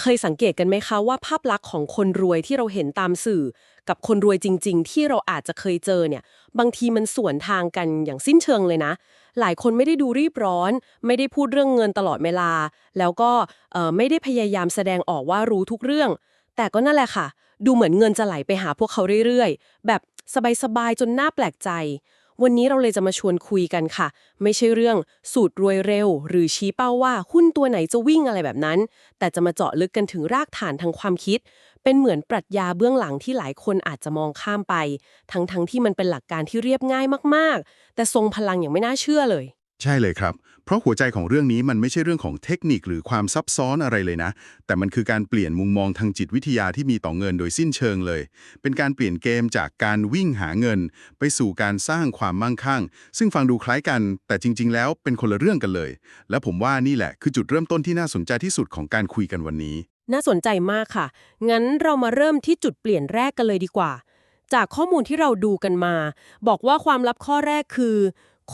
เคยสังเกตกันไหมคะว่าภาพลักษณ์ของคนรวยที่เราเห็นตามสื่อ กับคนรวยจริง ๆ ที่เราอาจจะเคยเจอเนี่ย บางทีมันสวนทางกันอย่างสิ้นเชิงเลยนะ หลายคนไม่ได้ดูรีบร้อน ไม่ได้พูดเรื่องเงินตลอดเวลา แล้วก็เอ่อไม่ได้พยายามแสดงออกว่ารู้ทุกเรื่อง แต่ก็นั่นแหละค่ะ ดูเหมือนเงินจะไหลไปหาพวกเขาเรื่อยๆ แบบสบายๆจนน่าแปลกใจ วันนี้เราเลยจะมาชวนคุยกันค่ะ ไม่ใช่เรื่องสูตรรวยเร็ว หรือชี้เป้าว่าหุ้นตัวไหนจะวิ่งอะไรแบบนั้น แต่จะมาเจาะลึกกันถึงรากฐานทางความคิด เป็นเหมือนปรัชญาเบื้องหลังที่หลายคนอาจจะมองข้ามไป ทั้งๆทที่มันเป็นหลักการที่เรียบง่ายมากๆ แต่ทรงพลังอย่างไม่น่าเชื่อเลย ใช่เลยครับ เพราะหัวใจของเรื่องนี้มันไม่ใช่เรื่องของเทคนิคหรือความซับซ้อนอะไรเลยนะ แต่มันคือการเปลี่ยนมุมมองทางจิตวิทยาที่มีต่อเงินโดยสิ้นเชิงเลย เป็นการเปลี่ยนเกมจากการวิ่งหาเงิน ไปสู่การสร้างความมั่งคั่ง ซึ่งฟังดูคล้ายกัน แต่จริง ๆ แล้วเป็นคนละเรื่องกันเลย และผมว่านี่แหละคือจุดเริ่มต้นที่น่าสนใจที่สุดของการคุยกันวันนี้ น่าสนใจมากค่ะ งั้นเรามาเริ่มที่จุดเปลี่ยนแรกกันเลยดีกว่า จากข้อมูลที่เราดูกันมา บอกว่าความลับข้อแรกคือ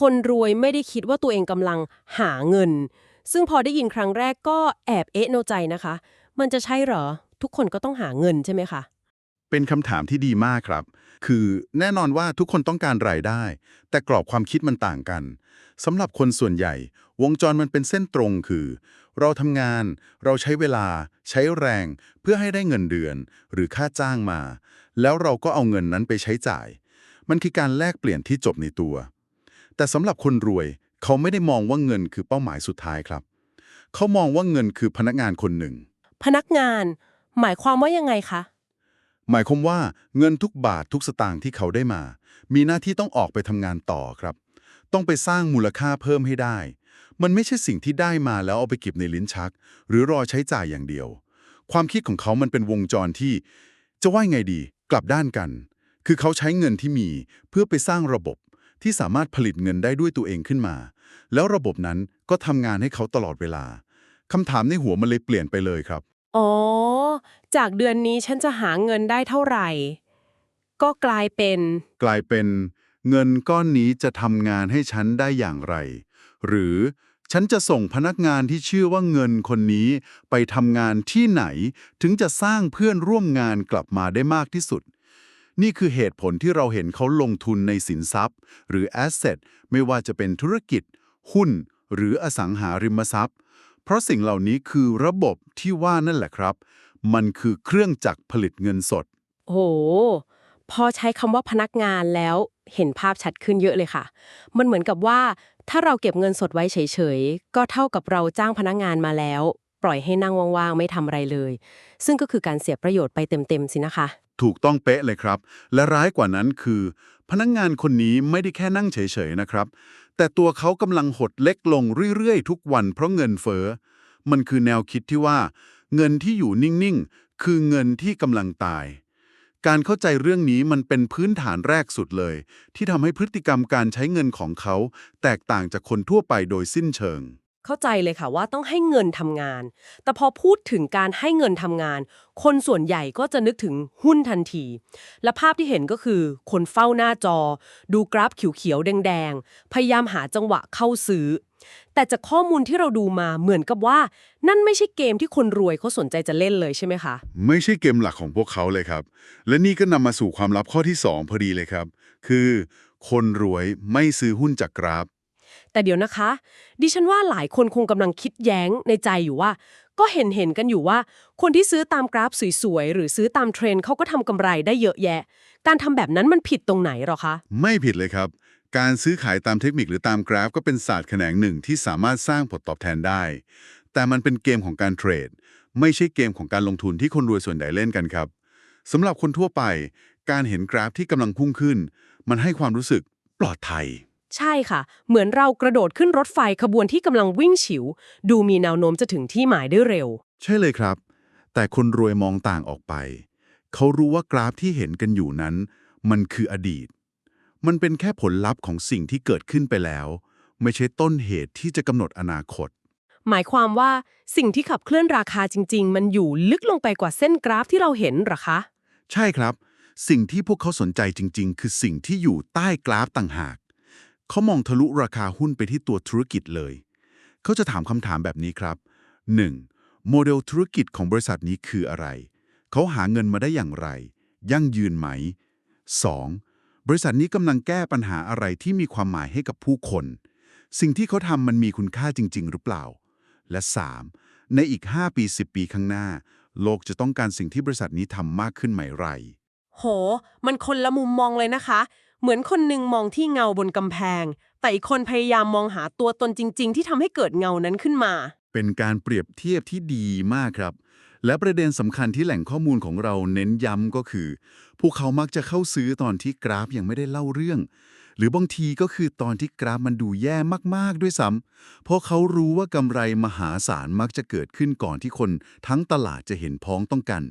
คนรวยไม่ได้คิดว่าตัวเองกำลังหาเงิน ซึ่งพอได้ยินครั้งแรกก็แอบเอ๊ะโนใจนะคะ มันจะใช่เหรอ ทุกคนก็ต้องหาเงินใช่ไหมคะ เป็นคำถามที่ดีมากครับ คือแน่นอนว่าทุกคนต้องการรายได้ แต่กรอบความคิดมันต่างกันสำหรับคนส่วนใหญ่ วงจรมันเป็นเส้นตรงคือ เราทำงาน เราใช้เวลา ใช้แรง เพื่อให้ได้เงินเดือน หรือค่าจ้างมา แล้วเราก็เอาเงินนั้นไปใช้จ่าย มันคือการแลกเปลี่ยนที่จบในตัว แต่สำหรับคนรวย เขาไม่ได้มองว่าเงินคือเป้าหมายสุดท้ายครับ เขามองว่าเงินคือพนักงานคนหนึ่ง พนักงาน หมายความว่ายังไงคะ หมายความว่าเงินทุกบาททุกสตางค์ที่เขาได้มา มีหน้าที่ต้องออกไปทำงานต่อครับ ต้องไปสร้างมูลค่าเพิ่มให้ได้ มันไม่ใช่สิ่งที่ได้มาแล้วเอาไปเก็บในลิ้นชัก หรือรอใช้จ่ายอย่างเดียว ความคิดของเขามันเป็นวงจรที่ จะว่าไงดี กลับด้านกัน คือเขาใช้เงินที่มีเพื่อไปสร้างระบบ ที่สามารถผลิตเงินได้ด้วยตัวเองขึ้นมา แล้วระบบนั้นก็ทำงานให้เขาตลอดเวลาคำถามในหัวมันเลยเปลี่ยนไปเลยครับ อ๋อ จากเดือนนี้ฉันจะหาเงินได้เท่าไหร่ ก็กลายเป็น กลายเป็น เงินก้อนนี้จะทำงานให้ฉันได้อย่างไร หรือฉันจะส่งพนักงานที่ชื่อว่าเงินคนนี้ไปทำงานที่ไหน ถึงจะสร้างเพื่อนร่วมงานกลับมาได้มากที่สุด นี่คือเหตุผลที่เราเห็นเขาลงทุนในสินทรัพย์ หรือ asset ไม่ว่าจะเป็นธุรกิจ หุ้น หรืออสังหาริมทรัพย์ เพราะสิ่งเหล่านี้คือระบบที่ว่านั่นแหละครับ มันคือเครื่องจักรผลิตเงินสด โอ้โห พอใช้คำว่าพนักงานแล้วเห็นภาพชัดขึ้นเยอะเลยค่ะ มันเหมือนกับว่า ถ้าเราเก็บเงินสดไว้เฉยๆ ก็เท่ากับเราจ้างพนักงานมาแล้ว ปล่อยให้นั่งว่างๆ ไม่ทำอะไรเลย ซึ่งก็คือการเสียประโยชน์ไปเต็มๆ สินะคะ ถูกต้องเป๊ะเลยครับ และร้ายกว่านั้นคือ พนักงงานคนนี้ไม่ได้แค่นั่งเฉยๆนะครับ แต่ตัวเขากำลังหดเล็กลงเรื่อยๆ ทุกวันเพราะเงินเฟ้อมันคือแนวคิดที่ว่า เงินที่อยู่นิ่งๆ คือเงินที่กำลังตาย การเข้าใจเรื่องนี้มันเป็นพื้นฐานแรกสุดเลย ที่ทำให้พฤติกรรมการใช้เงินของเขา แตกต่างจากคนทั่วไปโดยสิ้นเชิง เข้าใจเลยค่ะว่าต้องให้เงินทำงาน แต่พอพูดถึงการให้เงินทำงาน คนส่วนใหญ่ก็จะนึกถึงหุ้นทันที และภาพที่เห็นก็คือ คนเฝ้าหน้าจอ ดูกราฟเขียวๆแดงๆ พยายามหาจังหวะเข้าซื้อ แต่จากข้อมูลที่เราดูมาเหมือนกับว่า นั่นไม่ใช่เกมที่คนรวยเขาสนใจจะเล่นเลยใช่ไหมคะ ไม่ใช่เกมหลักของพวกเขาเลยครับ และนี่ก็นำมาสู่ความลับข้อที่ 2 พอดีเลยครับ คือ คนรวยไม่ซื้อหุ้นจากกราฟ แต่เดี๋ยวนะคะ ดิฉันว่าหลายคนคงกำลังคิดแย้งในใจอยู่ว่า ก็เห็นเห็นๆกันอยู่ว่า คนที่ซื้อตามกราฟสวยๆ หรือซื้อตามเทรนด์เขาก็ทำกำไรได้เยอะแยะ การทำแบบนั้นมันผิดตรงไหนหรอคะ ไม่ผิดเลยครับ การซื้อขายตามเทคนิคหรือตามกราฟก็เป็นศาสตร์แขนงหนึ่งที่สามารถสร้างผลตอบแทนได้ แต่มันเป็นเกมของการเทรด ไม่ใช่เกมของการลงทุนที่คนรวยส่วนใหญ่เล่นกันครับสำหรับคนทั่วไป การเห็นกราฟที่กำลังพุ่งขึ้น มันให้ความรู้สึกปลอดภัย ใช่ค่ะ เหมือนเรากระโดดขึ้นรถไฟขบวนที่กำลังวิ่งฉิว ดูมีแนวโน้มจะถึงที่หมายได้เร็ว ใช่เลยครับ แต่คนรวยมองต่างออกไป เขารู้ว่ากราฟที่เห็นกันอยู่นั้น มันคืออดีต มันเป็นแค่ผลลัพธ์ของสิ่งที่เกิดขึ้นไปแล้ว ไม่ใช่ต้นเหตุที่จะกำหนดอนาคต หมายความว่าสิ่งที่ขับเคลื่อนราคาจริง ๆ มันอยู่ลึกลงไปกว่าเส้นกราฟที่เราเห็นหรอคะ ใช่ครับ สิ่งที่พวกเขาสนใจจริง ๆ คือสิ่งที่อยู่ใต้กราฟต่างหาก เขามองทะลุราคาหุ้นไปที่ตัวธุรกิจเลย เขาจะถามคำถามแบบนี้ครับ 1. โมเดลธุรกิจของบริษัทนี้คืออะไร เขาหาเงินมาได้อย่างไร ยั่งยืนไหม 2. บริษัทนี้กำลังแก้ปัญหาอะไรที่มีความหมายให้กับผู้คน สิ่งที่เขาทำมันมีคุณค่าจริง ๆ หรือเปล่า และ 3. ในอีก 5 ปี 10 ปีข้างหน้า โลกจะต้องการสิ่งที่บริษัทนี้ทำมากขึ้นไหมไร โห มันคนละมุมมองเลยนะคะ เหมือนคนหนึ่งมองที่เงาบนกำแพง แต่อีกคนพยายามมองหาตัวตนจริง ๆ ที่ทำให้เกิดเงานั้นขึ้นมา เป็นการเปรียบเทียบที่ดีมากครับ และประเด็นสำคัญที่แหล่งข้อมูลของเราเน้นย้ำก็คือ พวกเขามักจะเข้าซื้อตอนที่กราฟยังไม่ได้เล่าเรื่อง หรือบางทีก็คือตอนที่กราฟมันดูแย่มากๆด้วยซ้ำเพราะเขารู้ว่ากำไรมหาศาลมักจะเกิดขึ้นก่อนที่คนทั้งตลาดจะเห็นพ้องต้องกัน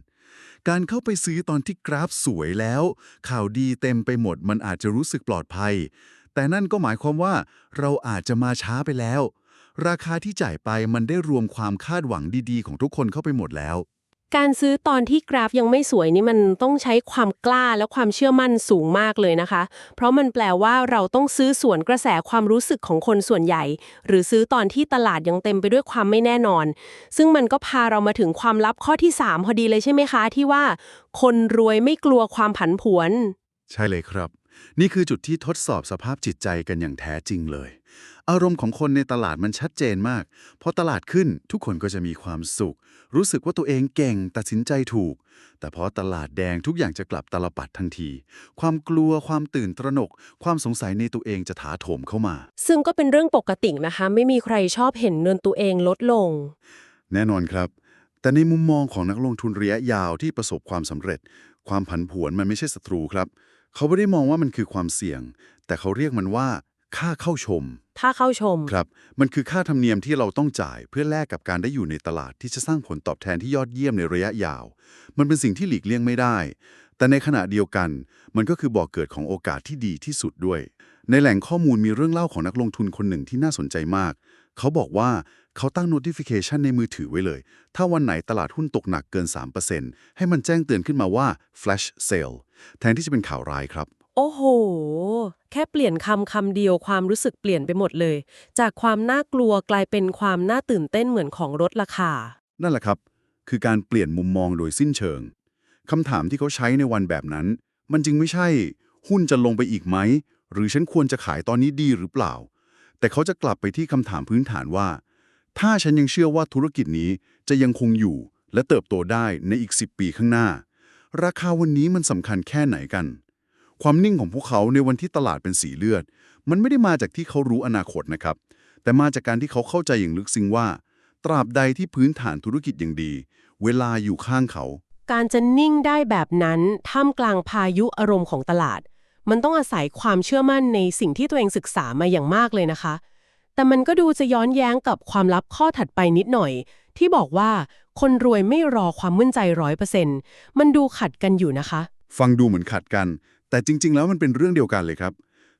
การเข้าไปซื้อตอนที่กราฟสวยแล้ว ข่าวดีเต็มไปหมดมันอาจจะรู้สึกปลอดภัย แต่นั่นก็หมายความว่าเราอาจจะมาช้าไปแล้ว ราคาที่จ่ายไปมันได้รวมความคาดหวังดีๆ ของทุกคนเข้าไปหมดแล้ว การซื้อตอนที่กราฟยังไม่สวยนี่มันต้องใช้ความกล้าและความเชื่อมั่นสูงมากเลยนะคะ เพราะมันแปลว่าเราต้องซื้อส่วนกระแสความรู้สึกของคนส่วนใหญ่ หรือซื้อตอนที่ตลาดยังเต็มไปด้วยความไม่แน่นอน ซึ่งมันก็พาเรามาถึงความลับข้อที่ 3 พอดีเลยใช่ไหมคะ ที่ว่า คนรวยไม่กลัวความผันผวน ใช่เลยครับ นี่คือจุดที่ทดสอบสภาพจิตใจกันอย่างแท้จริงเลย อารมณ์ของคนในตลาดมันชัดเจนมากพอตลาดขึ้นทุกคนก็จะมีความสุข รู้สึกว่าตัวเองเก่งตัดสินใจถูก แต่พอตลาดแดงทุกอย่างจะกลับตลปัดทันที ความกลัวความตื่นตระหนก ความสงสัยในตัวเองจะถาโถมเข้ามา ซึ่งก็เป็นเรื่องปกตินะคะ ไม่มีใครชอบเห็นเงินตัวเองลดลง แน่นอนครับ แต่ในมุมมองของนักลงทุนระยะยาวที่ประสบความสำเร็จ ความผันผวนมันไม่ใช่ศัตรูครับ เขาไม่ได้มองว่ามันคือความเสี่ยง แต่เขาเรียกมันว่า ค่าเข้าชมถ้าเข้าชม ครับ มันคือค่าธรรมเนียมที่เราต้องจ่ายเพื่อแลกกับการได้อยู่ในตลาดที่จะสร้างผลตอบแทนที่ยอดเยี่ยมในระยะยาว มันเป็นสิ่งที่หลีกเลี่ยงไม่ได้ แต่ในขณะเดียวกัน มันก็คือบ่อกเกิดของโอกาสที่ดีที่สุดด้วย ในแหล่งข้อมูลมีเรื่องเล่าของนักลงทุนคนหนึ่งที่น่าสนใจมาก เขาบอกว่าเขาตั้ง notification ในมือถือไว้เลย ถ้าวันไหนตลาดหุ้นตกหนักเกิน 3%ให้มันแจ้งเตือนขึ้นมาว่า flash sale แทนที่จะเป็นข่าวร้ายครับ โอ้โห แค่เปลี่ยนคำคำเดียวความรู้สึกเปลี่ยนไปหมดเลย จากความน่ากลัวกลายเป็นความน่าตื่นเต้นเหมือนของลดราคา นั่นแหละครับ คือการเปลี่ยนมุมมองโดยสิ้นเชิงคำถามที่เขาใช้ในวันแบบนั้น มันจึงไม่ใช่ หุ้นจะลงไปอีกไหม หรือฉันควรจะขายตอนนี้ดีหรือเปล่า แต่เขาจะกลับไปที่คำถามพื้นฐานว่า ถ้าฉันยังเชื่อว่าธุรกิจนี้จะยังคงอยู่ และเติบโตได้ในอีก 10 ปีข้างหน้า ราคาวันนี้มันสำคัญแค่ไหนกัน ความนิ่งของพวกเขาในวันที่ตลาดเป็นสีเลือด มันไม่ได้มาจากที่เขารู้อนาคตนะครับ แต่มาจากการที่เขาเข้าใจอย่างลึกซึ้งว่า ตราบใดที่พื้นฐานธุรกิจอย่างดี เวลาอยู่ข้างเขา การจะนิ่งได้แบบนั้นท่ามกลางพายุอารมณ์ของตลาด มันต้องอาศัยความเชื่อมั่นในสิ่งที่ตัวเองศึกษามาอย่างมากเลยนะคะ แต่มันก็ดูจะย้อนแย้งกับความลับข้อถัดไปนิดหน่อย ที่บอกว่าคนรวยไม่รอความมั่นใจร้อยเปอร์เซ็นต์มันดูขัดกันอยู่นะคะ ฟังดูเหมือนขัดกัน แต่จริง ๆ แล้วมันเป็นเรื่องเดียวกันเลยครับ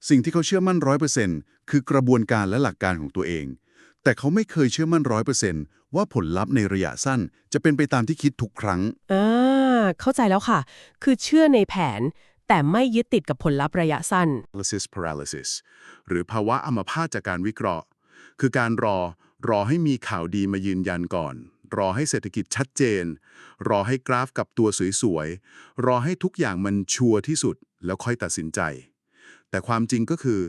สิ่งที่เขาเชื่อมั่นร้อยเปอร์เซ็นต์คือกระบวนการและหลักการของตัวเอง แต่เขาไม่เคยเชื่อมั่นร้อยเปอร์เซ็นต์ว่าผลลัพธ์ในระยะสั้นจะเป็นไปตามที่คิดทุกครั้งอ่าเข้าใจแล้วค่ะ คือเชื่อในแผน แต่ไม่ยึดติดกับผลลัพธ์ระยะสั้น analysis paralysis หรือภาวะอัมพาตจากการวิเคราะห์ คือการรอ รอให้มีข่าวดีมายืนยันก่อน รอให้เศรษฐกิจชัดเจน รอให้กราฟกลับตัวสวยๆ รอให้ทุกอย่างมันชัวร์ที่สุด แล้วค่อยตัดสินใจ แต่ความจริงก็คือ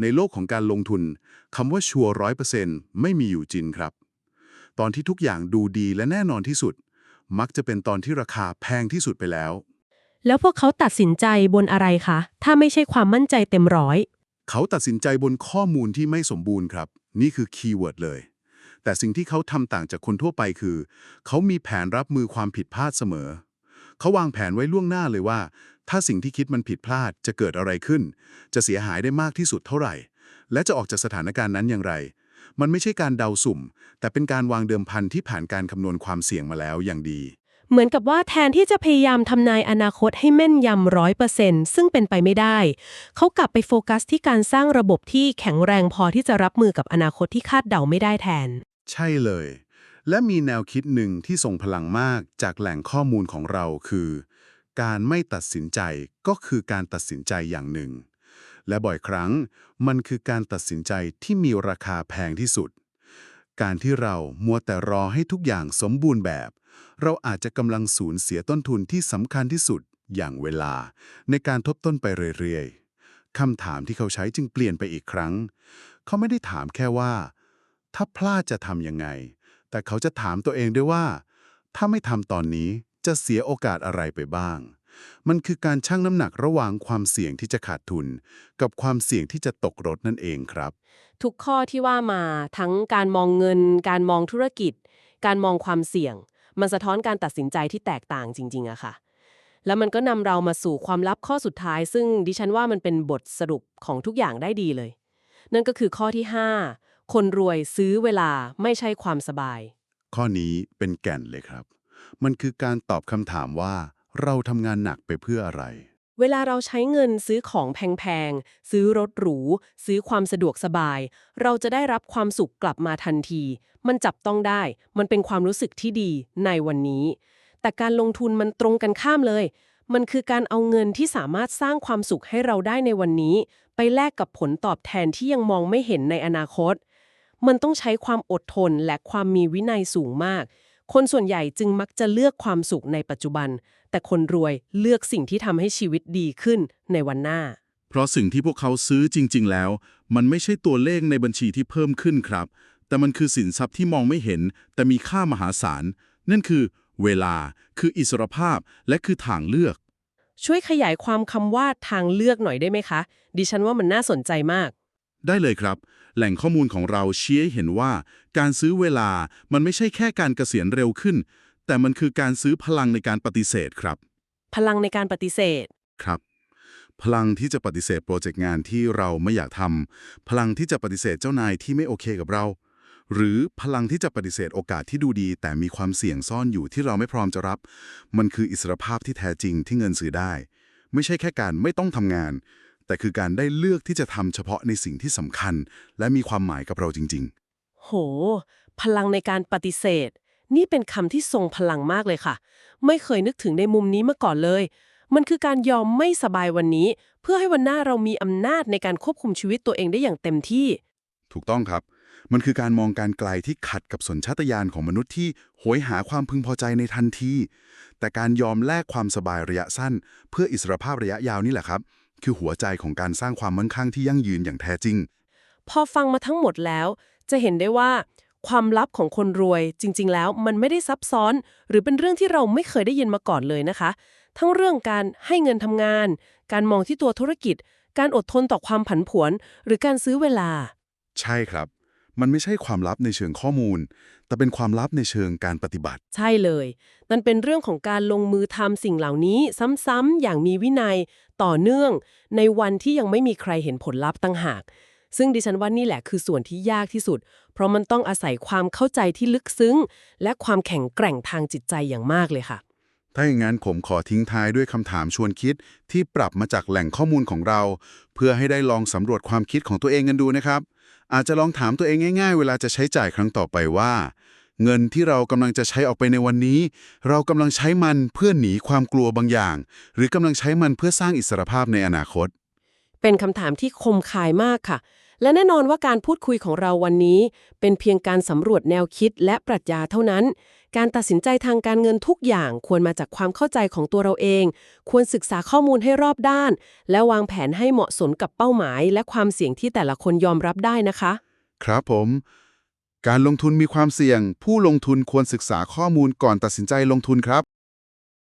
ในโลกของการลงทุนคำว่าชัวร์ร้อยเปอร์เซ็นต์ไม่มีอยู่จริงครับ ตอนที่ทุกอย่างดูดีและแน่นอนที่สุด มักจะเป็นตอนที่ราคาแพงที่สุดไปแล้ว แล้วพวกเขาตัดสินใจบนอะไรคะ ถ้าไม่ใช่ความมั่นใจเต็มร้อยเขาตัดสินใจบนข้อมูลที่ไม่สมบูรณ์ครับ นี่คือคีย์เวิร์ดเลย แต่สิ่งที่เขาทำต่างจากคนทั่วไปคือ เขามีแผนรับมือความผิดพลาดเสมอ เขาวางแผนไว้ล่วงหน้าเลยว่า ถ้าสิ่งที่คิดมันผิดพลาดจะเกิดอะไรขึ้น จะเสียหายได้มากที่สุดเท่าไหร่ และจะออกจากสถานการณ์นั้นอย่างไร มันไม่ใช่การเดาสุ่ม แต่เป็นการวางเดิมพันที่ผ่านการคำนวณความเสี่ยงมาแล้วอย่างดี เหมือนกับว่าแทนที่จะพยายามทำนายอนาคตให้แม่นยำร้อยเปอร์เซ็นต์ซึ่งเป็นไปไม่ได้ เขากลับไปโฟกัสที่การสร้างระบบที่แข็งแรงพอที่จะรับมือกับอนาคตที่คาดเดาไม่ได้แทน ใช่เลย และมีแนวคิดหนึ่งที่ทรงพลังมากจากแหล่งข้อมูลของเราคือ การไม่ตัดสินใจก็คือการตัดสินใจอย่างหนึ่ง และบ่อยครั้งมันคือการตัดสินใจที่มีราคาแพงที่สุด การที่เรามัวแต่รอให้ทุกอย่างสมบูรณ์แบบ เราอาจจะกำลังสูญเสียต้นทุนที่สำคัญที่สุดอย่างเวลา ในการทบต้นไปเรื่อยๆคำถามที่เขาใช้จึงเปลี่ยนไปอีกครั้ง เขาไม่ได้ถามแค่ว่า ถ้าพลาดจะทำยังไง แต่เขาจะถามตัวเองด้วยว่า ถ้าไม่ทำตอนนี้ จะเสียโอกาสอะไรไปบ้าง มันคือการชั่งน้ำหนักระหว่างความเสี่ยงที่จะขาดทุน กับความเสี่ยงที่จะตกรถนั่นเองครับ ทุกข้อที่ว่ามาทั้งการมองเงิน การมองธุรกิจ การมองความเสี่ยง มันสะท้อนการตัดสินใจที่แตกต่างจริงๆอะค่ะแล้วมันก็นำเรามาสู่ความลับข้อสุดท้าย ซึ่งดิฉันว่ามันเป็นบทสรุปของทุกอย่างได้ดีเลย นั่นก็คือข้อที่ 5 คนรวยซื้อเวลาไม่ใช่ความสบาย ข้อนี้เป็นแก่นเลยครับ มันคือการตอบคำถามว่า เราทำงานหนักไปเพื่ออะไร เวลาเราใช้เงินซื้อของแพงๆ ซื้อรถหรู ซื้อความสะดวกสบาย เราจะได้รับความสุขกลับมาทันที มันจับต้องได้ มันเป็นความรู้สึกที่ดีในวันนี้ แต่การลงทุนมันตรงกันข้ามเลย มันคือการเอาเงินที่สามารถสร้างความสุขให้เราได้ในวันนี้ ไปแลกกับผลตอบแทนที่ยังมองไม่เห็นในอนาคต มันต้องใช้ความอดทนและความมีวินัยสูงมาก คนส่วนใหญ่จึงมักจะเลือกความสุขในปัจจุบัน แต่คนรวยเลือกสิ่งที่ทำให้ชีวิตดีขึ้นในวันหน้า เพราะสิ่งที่พวกเขาซื้อจริง ๆ แล้ว มันไม่ใช่ตัวเลขในบัญชีที่เพิ่มขึ้นครับ แต่มันคือสินทรัพย์ที่มองไม่เห็น แต่มีค่ามหาศาล นั่นคือ เวลา คืออิสรภาพ และคือทางเลือก ช่วยขยายความคำว่าทางเลือกหน่อยได้ไหมคะ ดิฉันว่ามันน่าสนใจมาก ได้เลยครับ แหล่งข้อมูลของเราชี้ให้เห็นว่า การซื้อเวลามันไม่ใช่แค่การเกษียณเร็วขึ้น แต่มันคือการซื้อพลังในการปฏิเสธครับ พลังในการปฏิเสธครับ พลังที่จะปฏิเสธโปรเจกต์งานที่เราไม่อยากทำพลังที่จะปฏิเสธเจ้านายที่ไม่โอเคกับเรา หรือพลังที่จะปฏิเสธโอกาสที่ดูดี แต่มีความเสี่ยงซ่อนอยู่ที่เราไม่พร้อมจะรับ มันคืออิสรภาพที่แท้จริงที่เงินซื้อได้ ไม่ใช่แค่การไม่ต้องทำงาน แต่คือการได้เลือกที่จะทำเฉพาะในสิ่งที่สำคัญ และมีความหมายกับเราจริงๆโห พลังในการปฏิเสธ นี่เป็นคำที่ทรงพลังมากเลยค่ะ ไม่เคยนึกถึงในมุมนี้มาก่อนเลย มันคือการยอมไม่สบายวันนี้ เพื่อให้วันหน้าเรามีอำนาจในการควบคุมชีวิตตัวเองได้อย่างเต็มที่ถูกต้องครับ มันคือการมองการไกลที่ขัดกับสัญชาตญาณของมนุษย์ที่โหยหาความพึงพอใจในทันที แต่การยอมแลกความสบายระยะสั้น เพื่ออิสรภาพระยะยาวนี่แหละครับ คือหัวใจของการสร้างความมั่งคั่งที่ยั่งยืนอย่างแท้จริง พอฟังมาทั้งหมดแล้ว จะเห็นได้ว่า ความลับของคนรวยจริง ๆ แล้วมันไม่ได้ซับซ้อน หรือเป็นเรื่องที่เราไม่เคยได้ยินมาก่อนเลยนะคะ ทั้งเรื่องการให้เงินทำงาน การมองที่ตัวธุรกิจ การอดทนต่อความผันผวน หรือการซื้อเวลา ใช่ครับ มันไม่ใช่ความลับในเชิงข้อมูล แต่เป็นความลับในเชิงการปฏิบัติ ใช่เลย มันเป็นเรื่องของการลงมือทำสิ่งเหล่านี้ซ้ำๆอย่างมีวินัยต่อเนื่อง ในวันที่ยังไม่มีใครเห็นผลลัพธ์ตั้งหาก ซึ่งดิฉันว่านี่แหละคือส่วนที่ยากที่สุด เพราะมันต้องอาศัยความเข้าใจที่ลึกซึ้ง และความแข็งแกร่งทางจิตใจอย่างมากเลยค่ะ ถ้าอย่างนั้นผมขอทิ้งท้ายด้วยคำถามชวนคิดที่ปรับมาจากแหล่งข้อมูลของเรา เพื่อให้ได้ลองสำรวจความคิดของตัวเองกันดูนะครับ อาจจะลองถามตัวเองง่าย ๆ เวลาจะใช้จ่ายครั้งต่อไปว่า เงินที่เรากำลังจะใช้ออกไปในวันนี้ เรากำลังใช้มันเพื่อหนีความกลัวบางอย่าง หรือกำลังใช้มันเพื่อสร้างอิสรภาพในอนาคต เป็นคำถามที่คมคายมากค่ะ และแน่นอนว่าการพูดคุยของเราวันนี้ เป็นเพียงการสำรวจแนวคิดและปรัชญาเท่านั้น การตัดสินใจทางการเงินทุกอย่างควรมาจากความเข้าใจของตัวเราเอง ควรศึกษาข้อมูลให้รอบด้าน และวางแผนให้เหมาะสมกับเป้าหมาย และความเสี่ยงที่แต่ละคนยอมรับได้นะคะ ครับผม การลงทุนมีความเสี่ยง ผู้ลงทุนควรศึกษาข้อมูลก่อนตัดสินใจลงทุนครับ